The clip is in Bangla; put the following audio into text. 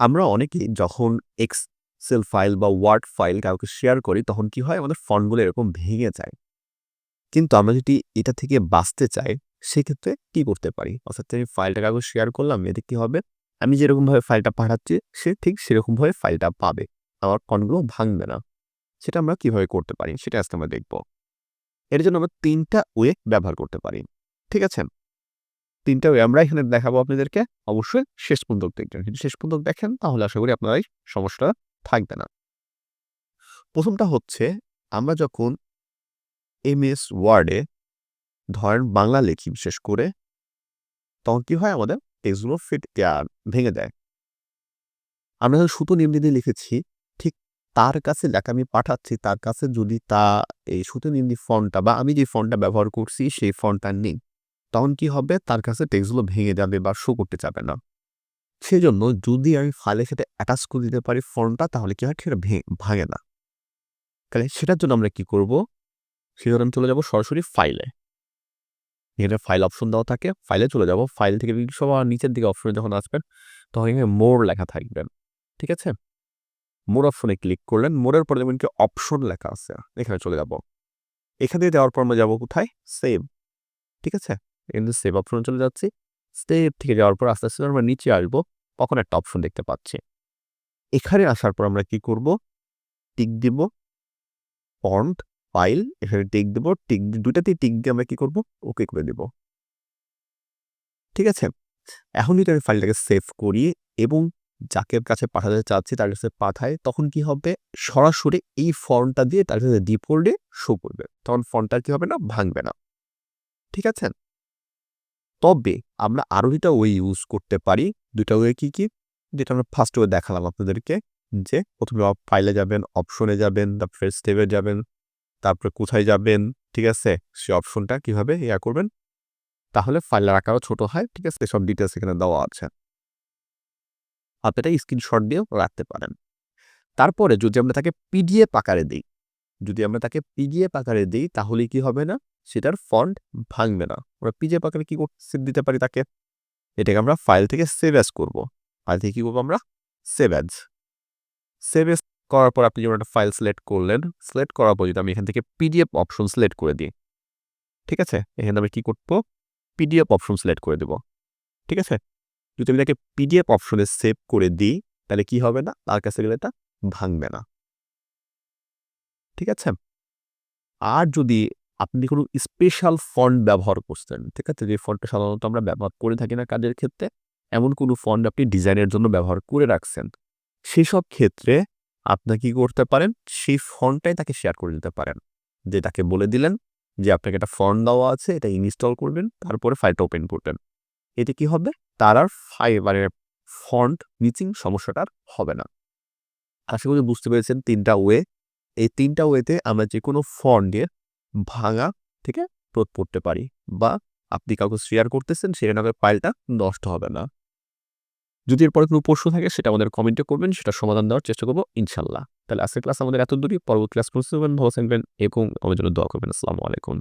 আমরা অনেকেই যখন এক্সেল ফাইল বা ওয়ার্ড ফাইল কাউকে শেয়ার করি, তখন কি হয়? আমাদের ফন্টগুলো এরকম ভেঙে যায়। কিন্তু আমরা যদি এটা থেকে বাঁচতে চাই, সেক্ষেত্রে কি করতে পারি? অর্থাৎ আমি ফাইলটা কাউকে শেয়ার করলাম, এতে কি হবে? আমি যেরকমভাবে ফাইলটা পাঠাচ্ছি, সে ঠিক সেরকমভাবে ফাইলটা পাবে। আমার ফন্টগুলো ভাঙবে না। সেটা আমরা কীভাবে করতে পারি? সেটা আজকে আমরা দেখব। এর জন্য আমরা তিনটা ওয়ে ব্যবহার করতে পারি। ঠিক আছে? তিনটা ওয়ে আমরা এখানে দেখাবো আপনাদেরকে। অবশ্যই শেষ পর্যন্ত দেখবেন। যদি শেষ পর্যন্ত দেখেন, তাহলে আশা করি আপনার এই সমস্যা থাকবে না। প্রথমটা হচ্ছে, আমরা যখন এম এস ওয়ার্ডে ধরেন বাংলা লিখি বিশেষ করে, তখন কি হয় আমাদের? টেক্সটগুলো ফিট ভেঙে দেয়। আমরা যখন সুতো দিয়ে লিখেছি, ঠিক তার কাছে লেখা আমি পাঠাচ্ছি, তার কাছে যদি তা, এই সুতো নিয়মদি ফন্টটা বা আমি যে ফন্টটা ব্যবহার করছি, সেই ফন্টটা নেই। তখন কি হবে? তার কাছে টেক্সটগুলো ভেঙে যাবে বা শো করতে যাবে না। সেজন্য যদি আমি ফাইলের সাথে অ্যাটাচ করে দিতে পারি ফর্মটা, তাহলে কি হয়? সেটা ভাঙে না। তাহলে সেটার জন্য আমরা কি করব? সেজন্য আমি চলে যাব সরাসরি ফাইলে এখানে ফাইল অপশন দেওয়া থাকে। ফাইলে চলে যাব। ফাইল থেকে সবার নিচের দিকে অপশনে যখন আসবেন, তখন এখানে মোর লেখা থাকবেন ঠিক আছে? মোর অপশনে ক্লিক করলেন। মোরের পরে যেমন কি অপশন লেখা আছে। এখানে চলে যাব। এখান যাওয়ার পর আমরা যাব কোথায়? সেভ ঠিক আছে? কিন্তু সেভ অপশনে চলে যাচ্ছি। সেভ থেকে যাওয়ার পর আস্তে আস্তে আমরা নিচে আসব, তখন একটা অপশন দেখতে পাচ্ছি। এখানে আসার পর আমরা কি করব? টিক দিব। ফন্ট ফাইল এখানে টিক দেবো। টিক দুটাতেই টিক দিয়ে আমরা কি করব? ওকে করে দেব। ঠিক আছে? এখন যদি আমি ফাইলটাকে সেভ করি এবং যাকে কাছে পাঠাতে চাচ্ছি, তার কাছে পাঠায় তখন কি হবে? সরাসরি এই ফর্মটা দিয়ে তার কাছে ডিফল্টে শো করবে। তখন ফর্মটা কি হবে না? ভাঙবে না। ঠিক আছে? তবে আমরা আরও দুটা ওয়ে ইউজ করতে পারি। দুটা ওয়ে কী কী? যেটা আমরা ফার্স্ট ওয়ে দেখালাম আপনাদেরকে, যে প্রথমে ফাইলে যাবেন অপশনে যাবেন, তারপরে স্টেপে যাবেন, তারপরে কোথায় যাবেন, ঠিক আছে? সে অপশনটা কীভাবে ইয়া করবেন? তাহলে ফাইলের আকারও ছোট হয়, ঠিক আছে? সব ডিটেলস এখানে দেওয়া আছে। আপনারা স্ক্রিনশট দিয়েও রাখতে পারেন। তারপরে যদি আমরা তাকে পিডিএফ আকারে দিই, যদি আমরা তাকে পিডিএফ আকারে দিই, তাহলে কি হবে না? সেটার ফন্ট ভাঙবে না। আমরা পিডিএফ আকারে কি সেভ দিতে পারি তাকে? এটাকে আমরা ফাইল থেকে সেভ অ্যাজ করব। ফাইল থেকে কী করব আমরা? সেভ অ্যাজ সেভ অ্যাজ করার পর আপনি যেমন একটা ফাইল সিলেক্ট করলেন সিলেক্ট করার পর যদি আমি এখান থেকে পিডিএফ অপশন সিলেক্ট করে দিই, ঠিক আছে? এখানে আমি কী করব? পিডিএফ অপশন সিলেক্ট করে দেব। ঠিক আছে? যদি আমি তাকে পিডিএফ অপশনে সেভ করে দিই, তাহলে কি হবে না? তার কাছে গেলে এটা ভাঙবে না। ঠিক আছে? আর যদি আপনি কোনো স্পেশাল ফন্ট ব্যবহার করছেন, ঠিক আছে? যে ফন্টটা সাধারণত আমরা ব্যবহার করে থাকি না কাজের ক্ষেত্রে, এমন কোনো ফন্ট আপনি ডিজাইনের জন্য ব্যবহার করে রাখছেন। সেসব ক্ষেত্রে আপনি কি করতে পারেন? সেই ফন্টটাই তাকে শেয়ার করে দিতে পারেন। যে তাকে বলে দিলেন যে আপনাকে একটা ফন্ট দেওয়া আছে, এটা ইনস্টল করবেন, তারপরে ফাইলটা ওপেন করবেন। এতে কি হবে? তার আর ফাই মানে ফন্ট মিচিং সমস্যাটার হবে না। আশা করি বুঝতে পেরেছেন তিনটা ওয়ে এই তিনটা ওয়েতে আমরা যে কোনো দিয়ে ভাঙা থেকে রোধ পড়তে পারি বা আপনি কাউকে শেয়ার করতেছেন সেখানে আপনার ফাইলটা নষ্ট হবে না। যদি এরপরে কোনো প্রশ্ন থাকে, সেটা আমাদের কমেন্টে করবেন, সেটা সমাধান দেওয়ার চেষ্টা করব, ইনশাল্লাহ। তাহলে আজকের ক্লাস আমাদের এত দূরই পরবর্তী ক্লাস পৌঁছবেন ভালো থাকবেন এবং আমার জন্য দোয়া করবেন। আসসালামু আলাইকুম।